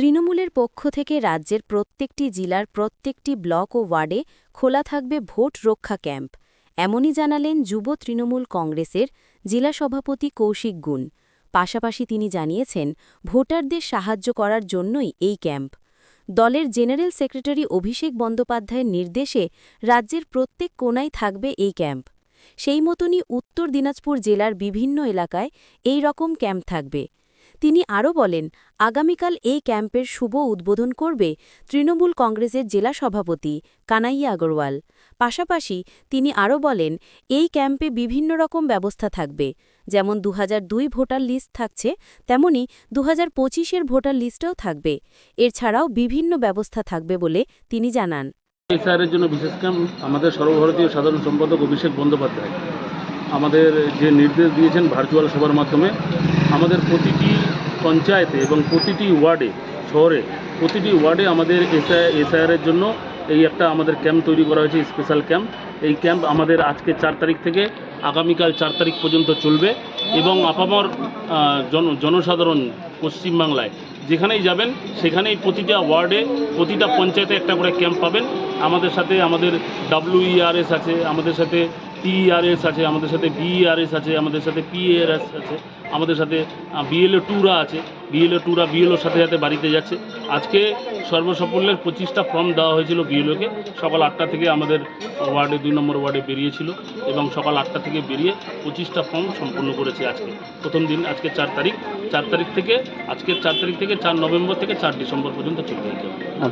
তৃণমূলের পক্ষ থেকে রাজ্যের প্রত্যেকটি জেলার প্রত্যেকটি ব্লক ও ওয়ার্ডে খোলা থাকবে ভোট রক্ষা ক্যাম্প। এমনই জানালেন যুব তৃণমূল কংগ্রেসের জেলা সভাপতি কৌশিক গুণ। পাশাপাশি তিনি জানিয়েছেন, ভোটারদের সাহায্য করার জন্যই এই ক্যাম্প। দলের জেনারেল সেক্রেটারি অভিষেক বন্দ্যোপাধ্যায়ের নির্দেশে রাজ্যের প্রত্যেক কোনায় থাকবে এই ক্যাম্প। সেই মতনই উত্তর দিনাজপুর জেলার বিভিন্ন এলাকায় এই রকম ক্যাম্প থাকবে। তিনি আরও বলেন, আগামীকাল এই ক্যাম্পের শুভ উদ্বোধন করবে তৃণমূল কংগ্রেসের জেলা সভাপতি কানাইয়া আগরওয়াল। পাশাপাশি তিনি আরও বলেন, এই ক্যাম্পে বিভিন্ন রকম ব্যবস্থা থাকবে, যেমন দু দুই ভোটার লিস্ট থাকছে, তেমনি দু হাজার ভোটার লিস্টও থাকবে। এছাড়াও বিভিন্ন ব্যবস্থা থাকবে বলে তিনি জানান। জন্য বিশেষ ক্যাম্প আমাদের সর্বভারতীয় সাধারণ সম্পাদক অভিষেক বন্দ্যোপাধ্যায়। আমাদের যে নির্দেশ দিয়েছেন ভার্চুয়াল সভার মাধ্যমে আমাদের প্রতিটি পঞ্চায়েতে এবং প্রতিটি ওয়ার্ডে, শহরে প্রতিটি ওয়ার্ডে আমাদের এসআই এসআইআরের জন্য এই একটা আমাদের ক্যাম্প তৈরি করা হয়েছে, স্পেশাল ক্যাম্প। এই ক্যাম্প আমাদের আজকে চার তারিখ থেকে আগামীকাল চার তারিখ পর্যন্ত চলবে এবং আপামর জন, জনসাধারণ পশ্চিমবাংলায় যেখানেই যাবেন, সেখানেই প্রতিটা ওয়ার্ডে, প্রতিটা পঞ্চায়েতে একটা করে ক্যাম্প পাবেন। আমাদের সাথে আমাদের ডাব্লিউইআরএস আছে, আমাদের সাথে টিইআরএস আছে, আমাদের সাথে বিইআরএস আছে, আমাদের সাথে পিএআরএস আছে। আমাদের সাথে বিএলও টুরা আছে। বিএলও টুরা বিএলওর সাথে সাথে বাড়িতে যাচ্ছে। আজকে সর্বসাফল্যের পঁচিশটা ফর্ম দেওয়া হয়েছিল বিএলওকে সকাল আটটা থেকে আমাদের ওয়ার্ডে, দুই নম্বর ওয়ার্ডে বেরিয়েছিল এবং সকাল আটটা থেকে বেরিয়ে পঁচিশটা ফর্ম সম্পূর্ণ করেছে আজকে। প্রথম দিন, আজকে চার তারিখ। চার তারিখ থেকে আজকের চার তারিখ থেকে চার নভেম্বর থেকে চার ডিসেম্বর পর্যন্ত চলবে।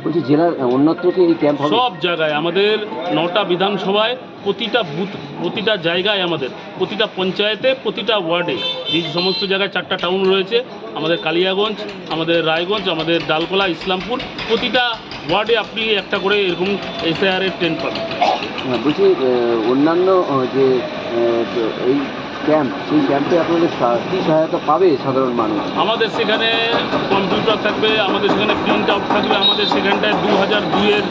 বলছি জেলার অন্যত্র কি এই ক্যাম্প হবে সব জায়গায় আমাদের নটা বিধানসভায় প্রতিটা বুথ প্রতিটা জায়গায় আমাদের প্রতিটা পঞ্চায়েতে প্রতিটা ওয়ার্ডে যে সমস্ত জায়গায় চারটা টাউন রয়েছে আমাদের কালিয়াগঞ্জ আমাদের রায়গঞ্জ আমাদের ডালকোলা ইসলামপুর প্রতিটা ওয়ার্ডে আপনি একটা করে এরকম এসআইআরের ট্রেন পাবেন বলছি অন্যান্য যে এই ক্যাম্প, সেই ক্যাম্পে আপনাদের সহায়তা পাবে সাধারণ মানুষ? আমাদের সেখানে কম্পিউটার থাকবে, আমাদের সেখানে প্রিন্ট আউট থাকবে, আমাদের সেখানটায় দু হাজার দুইয়ের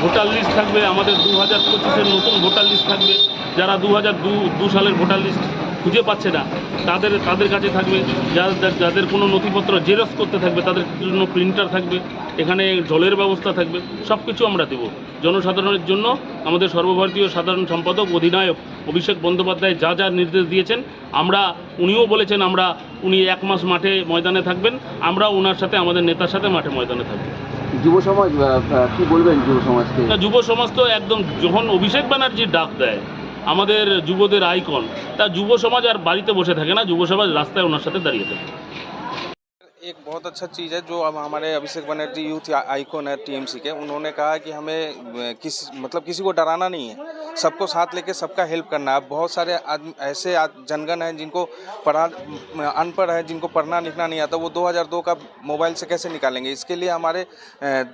ভোটার লিস্ট থাকবে, আমাদের দু হাজার পঁচিশের নতুন ভোটার লিস্ট থাকবে। যারা দু হাজার দু সালের ভোটার লিস্ট খুঁজে পাচ্ছে না, তাদের তাদের কাছে থাকবে। যাদের যাদের কোনো নথিপত্র জেরক্স করতে থাকবে, তাদের জন্য প্রিন্টার থাকবে, এখানে জলের ব্যবস্থা থাকবে সব কিছু আমরা দেব। জনসাধারণের জন্য আমাদের সর্বভারতীয় সাধারণ সম্পাদক অধিনায়ক অভিষেক বন্দ্যোপাধ্যায় যা যা নির্দেশ দিয়েছেন আমরা উনিও বলেছেন আমরা উনি এক মাস মাঠে ময়দানে থাকবেন আমরা ওনার সাথে আমাদের নেতার সাথে মাঠে ময়দানে থাকব। যুব সমাজ কি বলবেন যুব সমাজকে তা যুব সমাজ তো একদম যখন অভিষেক ব্যানার্জি ডাক দেয় আমাদের যুবদের আইকন তা যুব সমাজ আর বাড়িতে বসে থাকে না যুব সমাজ রাস্তায় ওনার সাথে দাঁড়িয়ে থাকে। एक बहुत अच्छा चीज़ है जो अब हमारे अभिषेक बनर्जी यूथ आइकॉन है टीएमसी के। उन्होंने कहा कि हमें किस मतलब किसी को डराना नहीं है। सबको साथ लेके सबका हेल्प करना है। बहुत सारे आदमी ऐसे जनगण हैं जिनको पढ़ा अनपढ़ है, जिनको पढ़ना लिखना नहीं आता। वो 2002 का मोबाइल से कैसे निकालेंगे? इसके लिए हमारे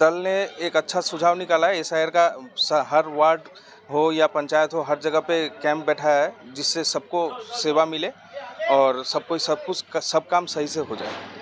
दल ने एक अच्छा सुझाव निकाला है। इस शहर का हर वार्ड हो या पंचायत हो, हर जगह पे कैंप बैठा है जिससे सबको सेवा मिले और सब कोई, सब कुछ सब काम सही से हो जाए।